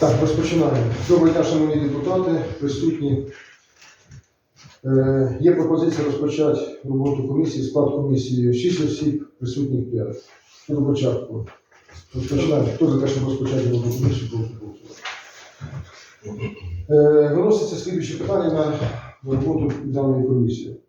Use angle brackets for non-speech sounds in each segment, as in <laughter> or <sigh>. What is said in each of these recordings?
Так, розпочинаємо. Доброго дня, шановні депутати, присутні. Е, є пропозиція розпочати роботу комісії, склад комісії 6 осіб, присутніх 5. До початку. Розпочинаємо. Хто за те, щоб розпочати роботу комісії, прошу голосувати. Е, виноситься слідуючі питання на роботу даної комісії.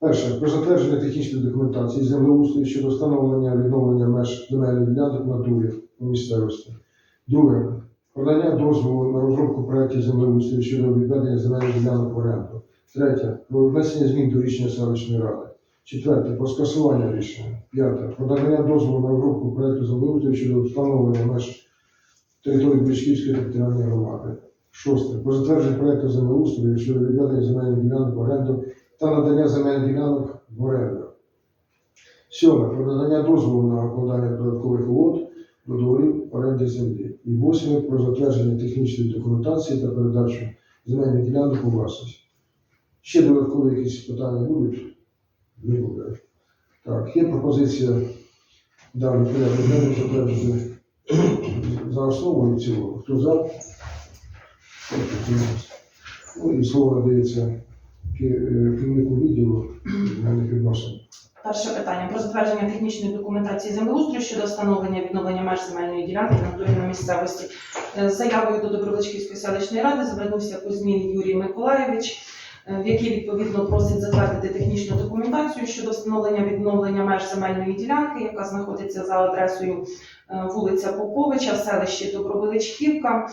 Перше, про затвердження технічної документації землеустрою щодо встановлення відновлення меж земельних ділянок на дурі у місцевості. Друге, Подання дозволу на розробку проєктів землеустрою щодо відведення земельних ділянок в оренду. Третє. Про внесення змін до рішення селищної ради. Четверте. Про скасування рішення. П'яте. Про надання дозволу на розробку проєкту землеустрою щодо встановлення меж території Бичківської територіальної громади. Шосте. Про затвердження проєкту землеустрою щодо відведення земельних ділянок в оренду та надання земельних ділянок в оренду. Сьоме. Про надання дозволу на укладання додаткових угод договорів оренди землі. І восьме про затвердження технічної документації та передачу земельних ділянок у власність. Ще додаткові якісь питання будуть? Не буде. Так, є пропозиція даний порядок денний затверджувати <clears throat> за основу і в цілому. Хто за? Ну і слово надається е, керівнику відділу земельних відносин. Перше питання про затвердження технічної документації землеустрою щодо встановлення відновлення меж земельної ділянки на території на місцевості. Е, заявою до Добровольської селищної ради звернувся Кузьмін Юрій Миколаєвич, е, в якій відповідно просить затвердити технічну документацію щодо встановлення відновлення меж земельної ділянки, яка знаходиться за адресою е, вулиця Поповича селищі Добровеличківка.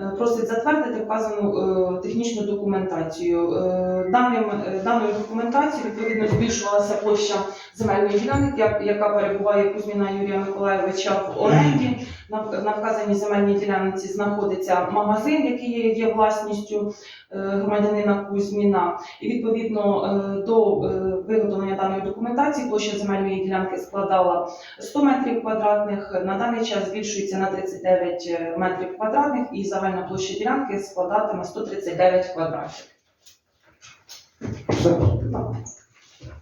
Е, Просить затвердити вказану е, технічну документацію. Е, Даним, даною документацією відповідно збільшувалася площа земельної ділянки, яка перебуває Кузьміна Юрія Миколайовича в оренді. На, вказаній земельній ділянці знаходиться магазин, який є, власністю громадянина Кузьміна. І відповідно е, до е, виготовлення даної документації площа земельної ділянки складала 100 метрів квадратних. На даний час збільшується на 39 метрів квадратних, і загальна площа ділянки складатиме 139 квадратів.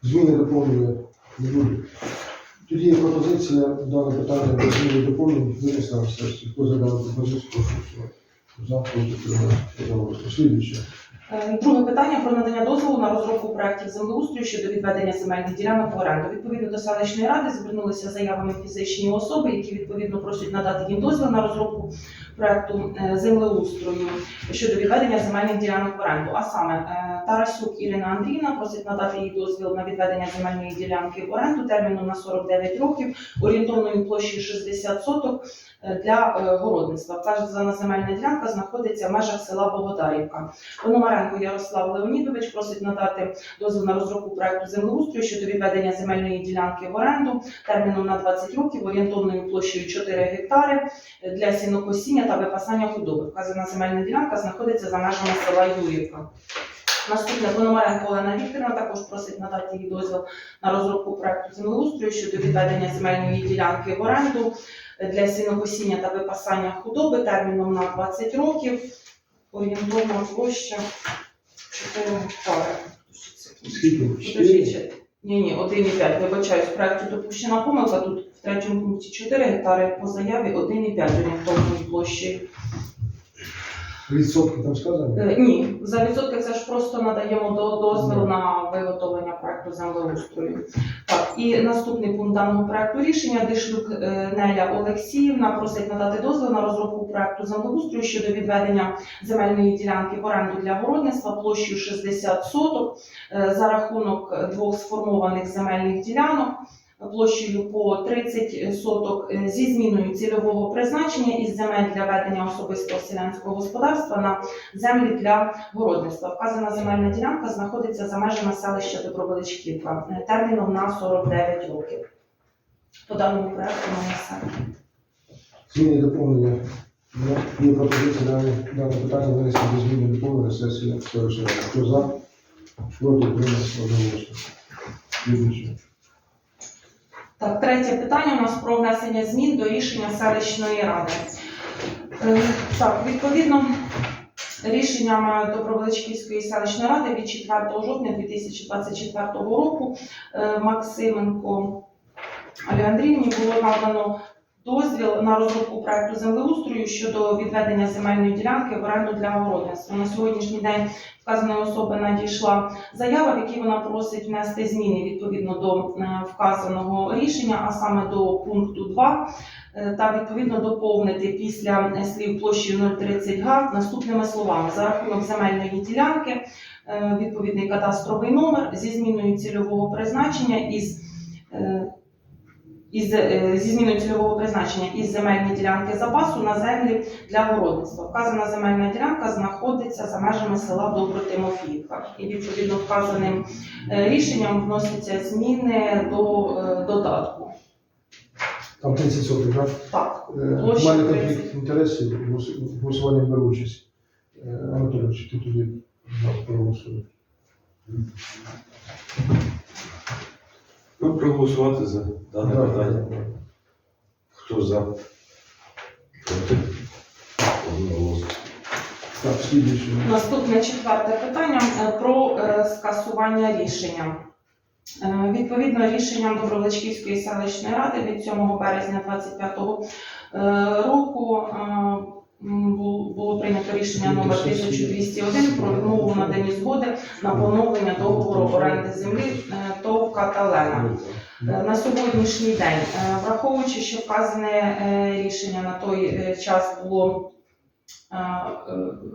Зміни доповнення. Тоді є пропозиція дане питання до зміни доповнень винесла на сесію. Хто за пропозицію, прошу. Е, Друге питання про надання дозволу на розробку проєктів землеустрою щодо відведення земельних ділянок в оренду. Відповідно до селищної ради звернулися заявами фізичні особи, які відповідно просять надати їм дозвіл на розробку проєкту е, землеустрою щодо відведення земельних ділянок в оренду. А саме е, Тарасюк Ірина Андріївна просить надати їй дозвіл на відведення земельної ділянки в оренду терміном на 49 років, орієнтовною площею 60 соток е, для е, городництва. Вказана земельна ділянка знаходиться в межах села Богодарівка. Пономаренко Ярослав Леонідович просить надати дозвіл на розробку проекту землеустрою щодо відведення земельної ділянки в оренду терміном на 20 років, орієнтовною площею 4 гектари для сінокосіння та випасання худоби. Вказана земельна ділянка знаходиться за межами села Юрівка. Наступне Пономаренко Олена Вікторівна також просить надати їй дозвіл на розробку проекту землеустрою щодо відведення земельної ділянки в оренду для сінокосіння та випасання худоби терміном на 20 років. Орієнтовна площа 4 гектари. Скільки? Ні, ні, 1,5. Вибачаюсь, в проєкту допущена помилка. Тут в третьому пункті 4 гектари по заяві 1,5 орієнтовної площі. Відсотки там сказано? Е, Ні, за відсотки це ж просто надаємо до дозвіл на виготовлення проекту землеустрою. Так, і наступний пункт даного проекту рішення Дишлюк е, Неля Олексіївна просить надати дозвіл на розробку проекту землеустрою щодо відведення земельної ділянки в оренду для городництва площею 60 соток е, за рахунок двох сформованих земельних ділянок. Площею по 30 соток е, зі зміною цільового призначення із земель для ведення особистого селянського господарства на землі для городництва. Вказана земельна ділянка знаходиться за межами селища Добровеличківка е, терміном на 49 років. По даному проекту ми все. Зміни доповнення. Є- Є пропозиція дане, дане питання винести до зміни доповнення селищної. Хто за? Проти, утримався, одноголосно. Слідуюче. Так, третє питання у нас про внесення змін до рішення селищної ради. Е, Так, відповідно, рішенням Добровеличківської селищної ради від 4 жовтня 2024 року е, Максименко Алі Андріївні було надано дозвіл на розробку проекту землеустрою щодо відведення земельної ділянки в оренду для городництва. На сьогоднішній день вказаної особи надійшла заява, в якій вона просить внести зміни відповідно до е, вказаного рішення, а саме до пункту 2, е, та відповідно доповнити після е, слів площею 030 га наступними словами за рахунок земельної ділянки, відповідний кадастровий номер зі зміною цільового призначення із із, е, зі зміною цільового призначення із земельної ділянки запасу на землі для городництва. Вказана земельна ділянка знаходиться за межами села Добротимофіївка. І відповідно вказаним е, рішенням вносяться зміни до е, додатку. Там 30 сотих, так? Так, У мене конфлікт інтересів, в голос- голосуванні беру участь. Анатолійович, ти тоді за, проголосуй. Ну, проголосувати за дане Да, питання. да. Хто за? Проти? Одноголосно. Так. Наступне четверте питання е, про е, скасування рішення. Е, Відповідно, рішенням Доброволочківської селищної ради від 7 березня 2025 року е, прийнято рішення номер 1201 про відмову в наданні згоди на поновлення договору оренди землі е, ТОВ Каталена. Е, На сьогоднішній день, е, враховуючи, що вказане рішення на той час було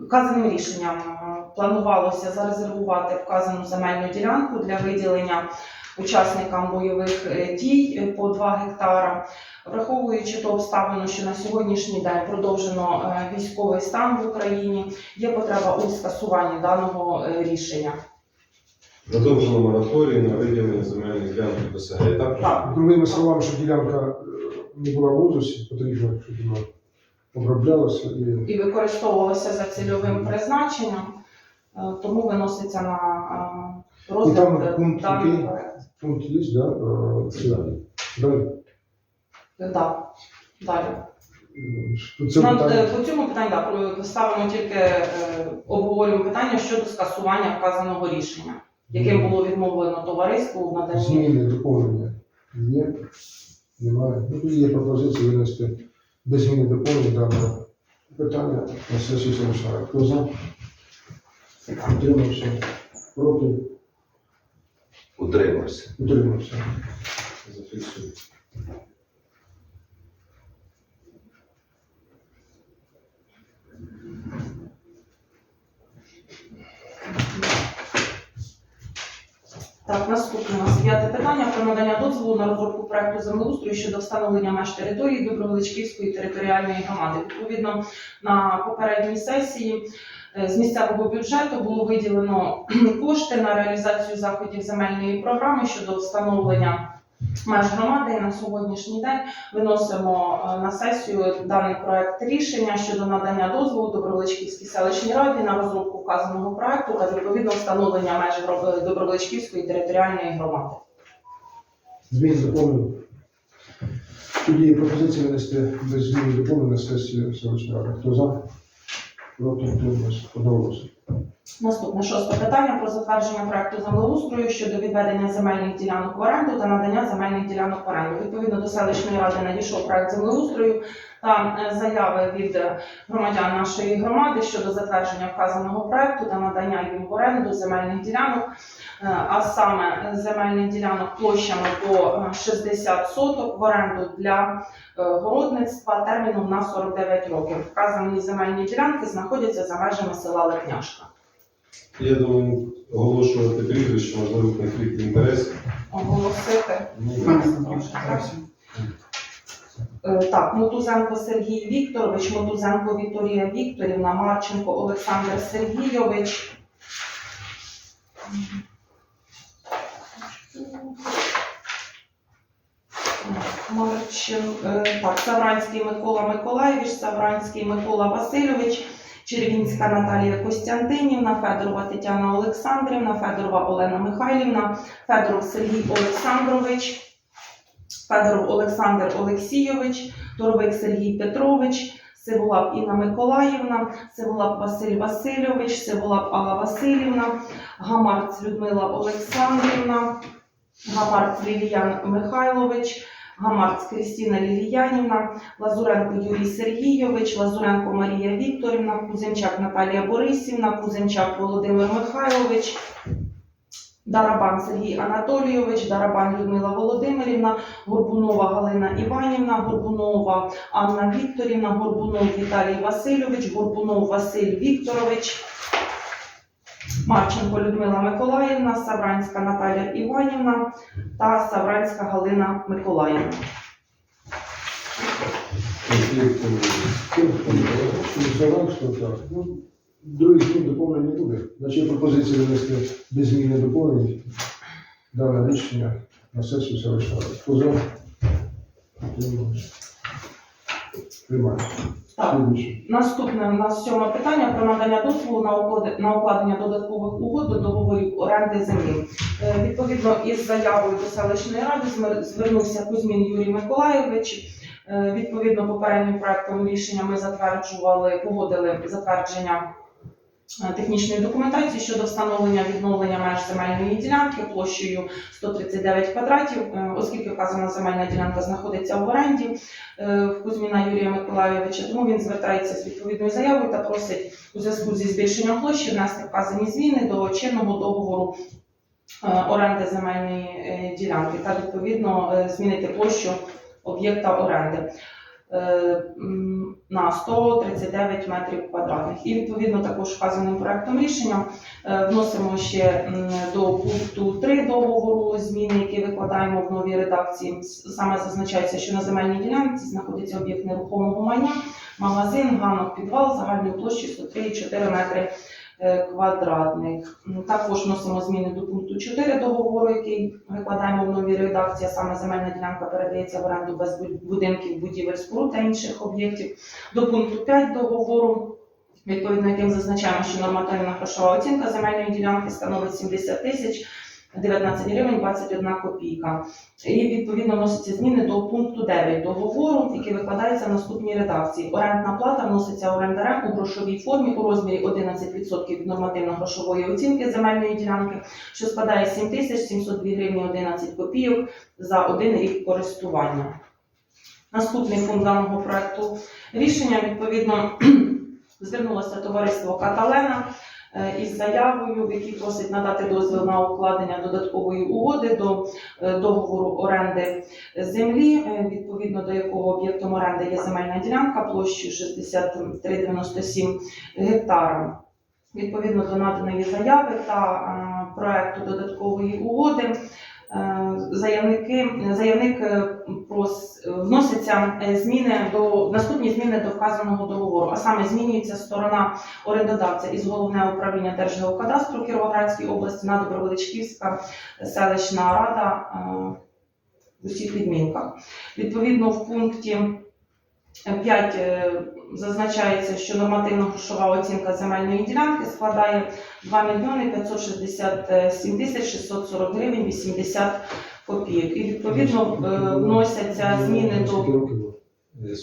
вказаним рішенням планувалося зарезервувати вказану земельну ділянку для виділення учасникам бойових е, дій е, по 2 гектара. Враховуючи ту обставину, що на сьогоднішній день продовжено е, військовий стан в Україні, є потреба у скасуванні даного рішення. Продовжено мораторій на виділення земельних ділянок ПСГ. Так? Так. Другими словами, щоб ділянка не була в узусі, потрібно, щоб вона оброблялася і і використовувалося за цільовим призначенням, тому виноситься на е, І там пункт даний який? проект. пункт є, да? е, це- Далі. Далі. Да. Далі. Е, Це Нам, е, по цьому питанню про- ставимо тільки е, обговорюємо питання щодо скасування вказаного рішення, яким було відмовлено товариству в наданні. Зміни, доповнення є? Немає. Ну, тут є пропозиція винести без зміни доповнення даного питання на сесію селищної. Хто за? Утримався? Проти? Утримався. Утримався. Зафіксую. Так, наступне у нас п'яте питання про надання дозволу на розробку проекту землеустрою щодо встановлення меж території Добровеличківської територіальної громади. Відповідно, на попередній сесії з місцевого бюджету було виділено <clears throat> кошти на реалізацію заходів земельної програми щодо встановлення меж громади. І на сьогоднішній день виносимо е, на сесію даний проект рішення щодо надання дозволу Добровеличківській селищній раді на розробку вказаного проекту та відповідно встановлення меж гро- Добровеличківської територіальної громади. Змін доповнення. Тоді пропозиція винести без змін доповнення на сесію селищної ради. Хто за? Проти? Подобався. Наступне шосте питання про затвердження проекту землеустрою щодо відведення земельних ділянок в оренду та надання земельних ділянок в оренду. Відповідно до селищної ради надійшов проект землеустрою та е, заяви від е, громадян нашої громади щодо затвердження вказаного проекту та надання їм в оренду земельних ділянок, а саме е, земельних ділянок площами по е, 60 соток в оренду для е, городництва терміном на 49 років. Вказані земельні ділянки знаходяться за межами села Лепняшка. Я думаю, оголошувати прізвище, можливо, конфлікт інтересів. оголосити. Ну, Е, Так, Мотузенко Сергій Вікторович, Мотузенко Вікторія Вікторівна, Марченко Олександр Сергійович. Марчин, е, так, Савранський Микола Миколаєвич, Савранський Микола Васильович, Червінська Наталія Костянтинівна, Федорова Тетяна Олександрівна, Федорова Олена Михайлівна, Федоров Сергій Олександрович, Федоров Олександр Олексійович, Торовик Сергій Петрович, Сиволап Інна Миколаївна, Сиволап Василь Васильович, Сиволап Алла Васильівна, Гамарц Людмила Олександрівна, Гамарц Ліліян Михайлович, Гамарц Крістіна Ліліянівна, Лазуренко Юрій Сергійович, Лазуренко Марія Вікторівна, Куземчак Наталія Борисівна, Куземчак Володимир Михайлович, Дарабан Сергій Анатолійович, Дарабан Людмила Володимирівна, Горбунова Галина Іванівна, Горбунова Анна Вікторівна, Горбунов Віталій Васильович, Горбунов Василь Вікторович, Марченко Людмила Миколаївна, Савранська Наталя Іванівна та Савранська Галина Миколаївна. Других змін доповнень не буде. Значить, пропозиція винести без зміни доповнень дане рішення на сесію селищної ради. Хто? Так. Слідуюче. Наступне у нас сьоме питання про надання дозволу на укладе- на укладення додаткових угод до договорів оренди землі. Е, Відповідно із заявою до селищної ради змер- звернувся Кузьмін Юрій Миколайович. Е, Відповідно, попереднім проектом рішення ми затверджували, погодили затвердження технічної документації щодо встановлення відновлення меж земельної ділянки площею 139 квадратів, Е, оскільки вказана земельна ділянка знаходиться в оренді е, в Кузьміна Юрія Миколайовича, тому він звертається з відповідною заявою та просить у зв'язку зі збільшенням площі внести вказані зміни до чинного договору е, оренди земельної е, ділянки та відповідно е, змінити площу об'єкта оренди. е, на 139 метрів квадратних. І відповідно також вказаним проектом рішення е, вносимо ще до пункту 3 договору зміни, які викладаємо в новій редакції. Саме зазначається, що на земельній ділянці знаходиться об'єкт нерухомого майна, магазин, ганок, підвал загальною площею 103,4 метри е, квадратних. Також вносимо зміни до пункту 4 договору, який викладаємо в новій редакції. Саме земельна ділянка передається в оренду без будинків, будівель, споруд та інших об'єктів. До пункту 5 договору, відповідно яким зазначаємо, що нормативна грошова оцінка земельної ділянки становить 70 тисяч 19 гривень 21 копійка. І відповідно вносяться зміни до пункту 9 договору, який викладається в наступній редакції. Орендна плата вноситься орендарем у грошовій формі у розмірі 11% від нормативно-грошової оцінки земельної ділянки, що складає 7 тисяч 702 гривні 11 копійок за один рік користування. Наступний пункт даного проекту рішення відповідно <clears throat> звернулося товариство Каталена із заявою, в якій просить надати дозвіл на укладення додаткової угоди до е, договору оренди землі, е, відповідно до якого об'єктом оренди є земельна ділянка площею 6397 гектара. Відповідно до наданої заяви та е, проекту додаткової угоди. Е, Заявники, заявник е, прос- вносяться е, зміни до наступні зміни до вказаного договору, а саме змінюється сторона орендодавця із головного управління Держгеокадастру Кіровоградської області на Добровеличківська селищна рада в усіх відмінках. Відповідно, в пункті 5 зазначається, що нормативна грошова оцінка земельної ділянки складає 2 мільйони 567 тисяч 640 гривень 80 копійок. І відповідно е, вносяться зміни до? Е,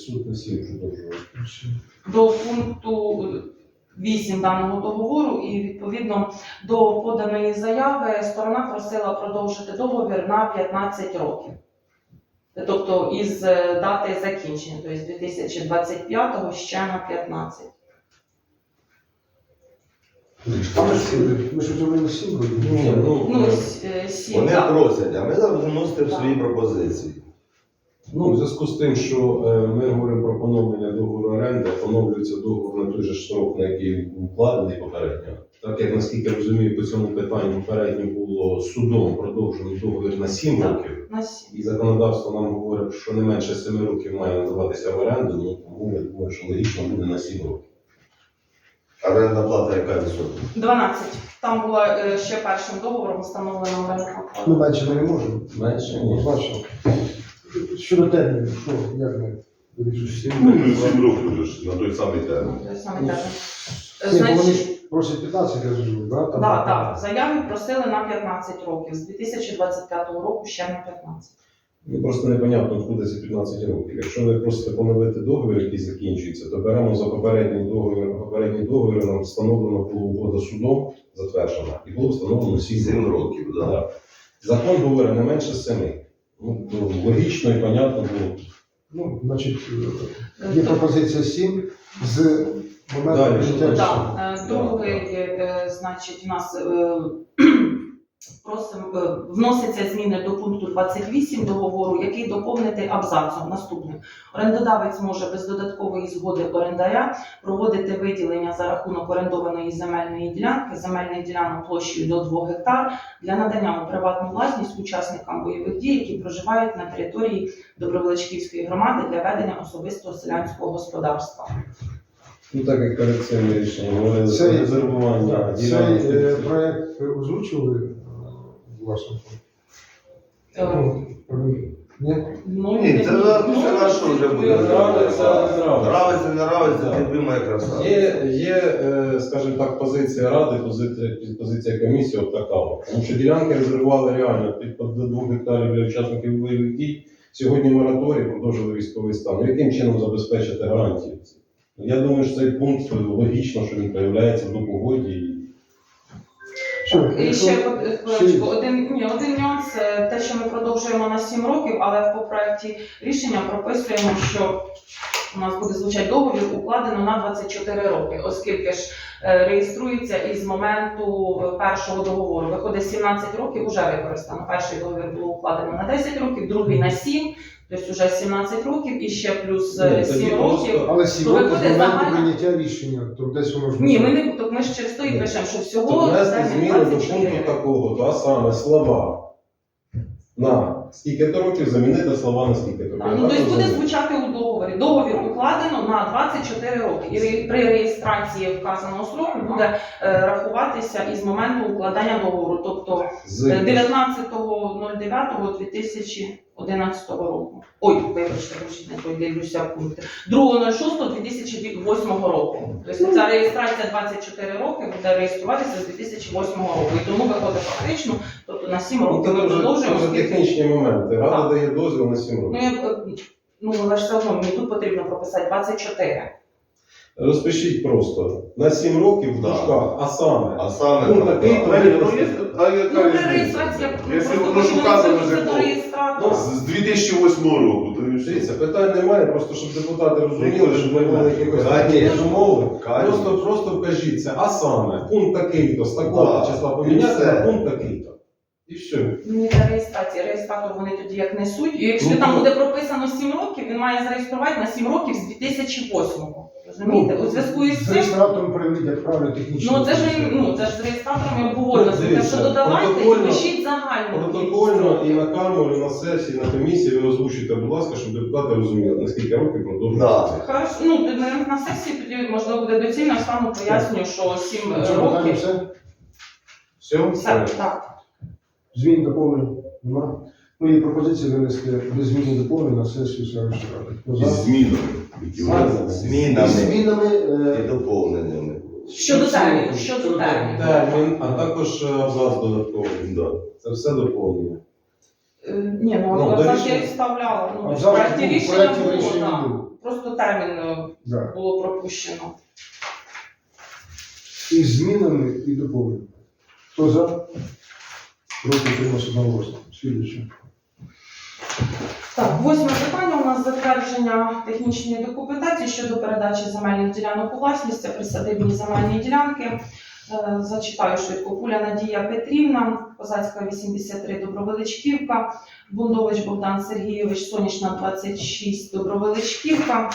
до пункту 8 даного договору, і відповідно до поданої заяви сторона просила продовжити договір на 15 років. Тобто із е, дати закінчення, тобто з 2025 ще на 15. Ми ж ми ж зробили сім років. Ні, ну, Ну, с- е, сім, Вони так. просять, а ми зараз вносимо свої пропозиції. Ну, в зв'язку з тим, що е, ми говоримо про поновлення договору оренди, поновлюється договор на той же строк, на який був укладений попередньо. Так як наскільки я розумію, по цьому питанню попередньо було судом продовжений договір на 7 Так. років, На сім. і законодавство нам говорить, що не менше 7 років має надаватися в оренду, ну тому я думаю, що логічно буде на 7 років. Орендна плата яка відсотка? 12. Там була е, ще першим договором встановлена орендна Ми плата. менше ми не можемо. Менше ні. Однозначно. Щодо термінів, що, як ми? Ну, сім років вже ж на той самий термін. Той самий термін. Е, вони Значить, ж просять 15, я розумію, да? Там, Так, так. Заяві просили на 15 років. З 2025 року ще на 15. Ну просто непонятно, откуда ці 15 років. Якщо ви просите поновити договір, який закінчується, то беремо за попередній договір. Попередній договір нам встановлено було угода судом затверджена, і було встановлено 7 Сім років. так. Да. Да. Закон говорить не менше 7. Ну, логічно і понятно було. Ну, значить, е, є пропозиція 7 з моменту Далі. Так, е, другий, е, е, значить, у нас е, просимо е, вносяться зміни до пункту 28 договору, який доповнити абзацом. Наступним орендодавець може без додаткової згоди орендаря проводити виділення за рахунок орендованої земельної ділянки, земельних ділянок площею до 2 гектар для надання у приватну власність учасникам бойових дій, які проживають на території Добровеличківської громади для ведення особистого селянського господарства. Ну так як перед цим рішенням резервування Цей е, власнику? Е, Ну, Ні? Ну, Ні, це ну, це на що вже буде? Нравиться, не нравиться. Нравиться, не нравиться, Да. ти думає краса. Є, є, е, скажімо так, позиція ради, позиція, позиція комісії от така. от. Тому що ділянки резервували реально під до 2 гектарів для учасників бойових дій. Сьогодні мораторій продовжили військовий стан. Ну, Яким чином забезпечити гарантії? Я думаю, що цей пункт логічно, що він проявляється до погоді. і Що, І ще е, хвилиночку, один, ні, один нюанс, е, те, що ми продовжуємо на 7 років, але по проекті рішення прописуємо, що у нас буде звучати договір укладено на 24 роки, оскільки ж е, реєструється із моменту е, першого договору. Виходить 17 років вже використано. Перший договір було укладено на 10 років, другий на 7, Тобто вже 17 років і ще плюс 7 е, років. Але 7 років з моменту прийняття рішення, то десь воно ж Ні, ми не так ми ж через то і пишемо, що всього Тобто внести зміни до пункту такого, та саме слова на скільки то років замінити слова на скільки ну, то Так, років. Ну, тобто буде звучати у договорі. Договір укладено на 24 роки. І при реєстрації вказаного сроку буде е, рахуватися із моменту укладання договору. Тобто е, З- 19.09.2000 11 року. Ой, вибачте, не той дивлюся пункти. 2.06.2008 року. Тобто ця реєстрація 24 роки буде реєструватися з 2008 року. І тому виходить фактично, тобто на 7 ну, років ми продовжуємо. Це технічні моменти. Рада дає дозвіл на 7 ну, років. Е, ну, але ж все одно мені тут потрібно прописати 24. Розпишіть просто на 7 років в Да. дужках, а саме. А саме Ну, там, такий так. то- Марина, ну є, а яка Ну, різниця? реєстрації, Якщо воно ж указано вже до було. реєстратора. З 2008 року, то і. Дивіться, питань немає, просто щоб депутати розуміли, щоб було не якихось умови. Просто, просто вкажіть це, а саме, пункт такий-то, з такого Да. числа І поміняти все. пункт такий-то. І все. Ну, для реєстрації. Реєстратор вони тоді як несуть. І якщо Ну, там буде прописано 7 років, він має зареєструвати на 7 років з 2008-го. Розумієте? У зв'язку із з цим, реєстратором переведіть, як правильно технічно. ну це ж ну це ж з реєстратором і обговорено. Ну, дивіться, Так що додавайте і протокольно- пишіть загальну. Протокольно і на камеру, і на сесії, на комісії ви озвучуйте, будь ласка, щоб депутати розуміли, наскільки років продовжується. Да. Хорошо, ну на, на сесії тоді можливо буде доцільно, я стану пояснюю, що 7 На цьому питанні років. все? Все? Все, так. Змін доповнень? Нема. Ну і пропозиція винести без змін і доповнень на сесію селищної ради. Хто за? змінами. які внесені. Змінами змінами і е, доповненнями. Щодо терміну, щодо терміну. Термін, а також е, абзац додатковий. Да. Це все доповнення. Е, Ні, ну, Ну, до я рішення. і вставляла. Ну, в був рішення проєкті було, рішення так. було. Просто термін е, Да. було пропущено. Із змінами і доповненнями. Хто за? Проти утримався одноголосно. Слідуюче. Так, восьме питання у нас затвердження технічної документації щодо передачі земельних ділянок у власність. Це присадибні земельні ділянки. Е, Зачитаю швидко. Куля Надія Петрівна, Козацька 83, Добровеличківка, Бундович Богдан Сергійович, Сонячна 26, Добровеличківка,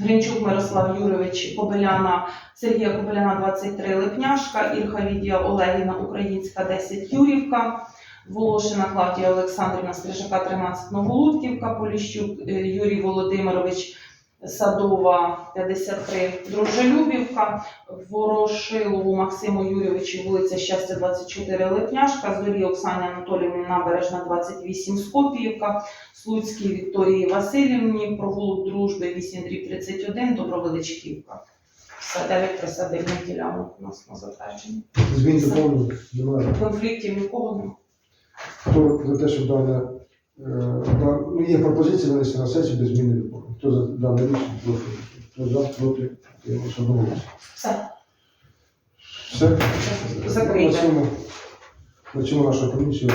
Гринчук Мирослав Юрович, Кобеляна, Сергія Кобеляна 23, Липняшка, Ірха Лідія Олегіна, Українська 10, Юрівка, Волошина Клавдія Олександрівна, Стрижака 13, Новолудківка, Поліщук е, Юрій Володимирович, Садова 53, Дружелюбівка, Ворошилову Максиму Юрійовичу, вулиця Щастя 24, Липняшка, Зорі Оксані Анатоліївні, Набережна 28, Скопіївка, Слуцькій Вікторії Васильівні, Прогулок Дружби 8 31, Добровеличківка. Все 9 присадибних ділянок у нас на затвердженні. Змін доповнень немає. Конфліктів нікого немає. Хто за те, що дане е, ну, є пропозиція винести на сесію без зміни і. Хто за дане рішення? проти? Хто за, проти, одноголосно. Все, Все? закрийте. На цьому наша комісія.